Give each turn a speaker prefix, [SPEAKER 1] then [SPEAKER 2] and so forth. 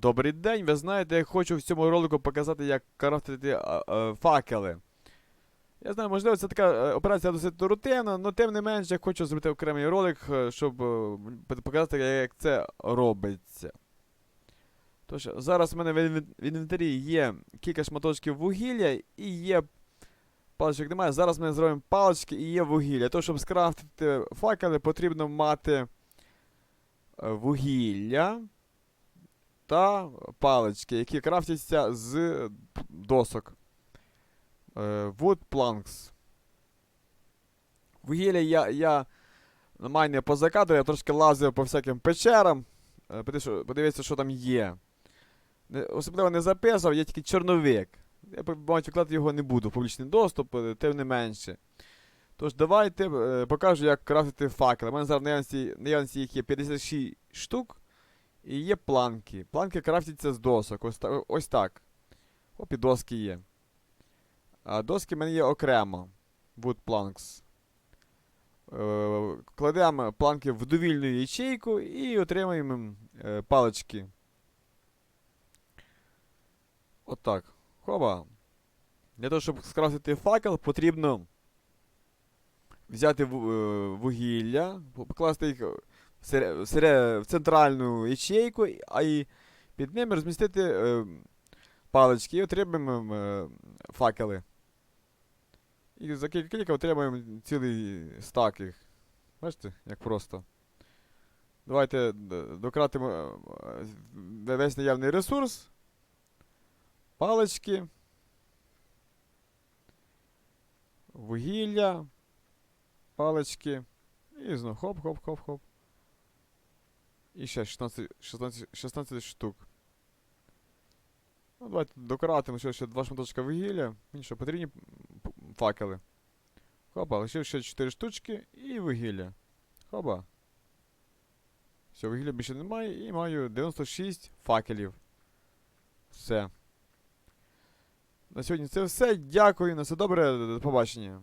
[SPEAKER 1] Добрий день, ви знаєте, я хочу в цьому ролику показати, як крафтити факели. Я знаю, можливо, це така е, операція досить рутинна, але тим не менш я хочу зробити окремий ролик, е, щоб е, показати, як це робиться. Тож, зараз в мене в інвентарі є кілька шматочків вугілля і є. Паличок немає. Зараз ми зробимо палички і є вугілля. То, щоб скрафтити факели, потрібно мати вугілля та палички, які крафтяться з досок. Е, Wood planks. Вугілля я, я майне поза кадром, я трошки лазив по всяким печерам. Е, Подивіться, що там є. Особливо не записував, є тільки чорновик. Я бачу, вкладати його не буду публічний доступ, тим не менше. Тож давайте е, покажу, як крафтити факели. У мене зараз наявності, наявності їх є 56 штук. І є планки. Планки крафтяться з досок. Ось, та- ось так. Оп, і доски є. А доски в мене є окремо. Wood planks. Е, кладемо планки в довільну ячейку і отримуємо е, палички. Отак. Хоба. Для того, щоб скрафтити факел, потрібно взяти е, вугілля, покласти їх в центральну ячейку, а і під ними розмістити е, палички і отримаємо е, факели. І за кілька кліків отримаємо цілий стак їх. Бачите, як просто. Давайте дократимо е, е, весь наявний ресурс. Палички. Вугілля. Палички. І знову хоп-хоп-хоп-хоп. І ще 16, 16, 16 штук. Ну, давайте докоратимо ще, ще два шматочка вугілля. Мені що, потрібні факели. Хопа, лишив ще 4 штучки і вугілля. Хоба. Все, вугілля більше немає і маю 96 факелів. Все. На сьогодні це все. Дякую. На все добре. До побачення.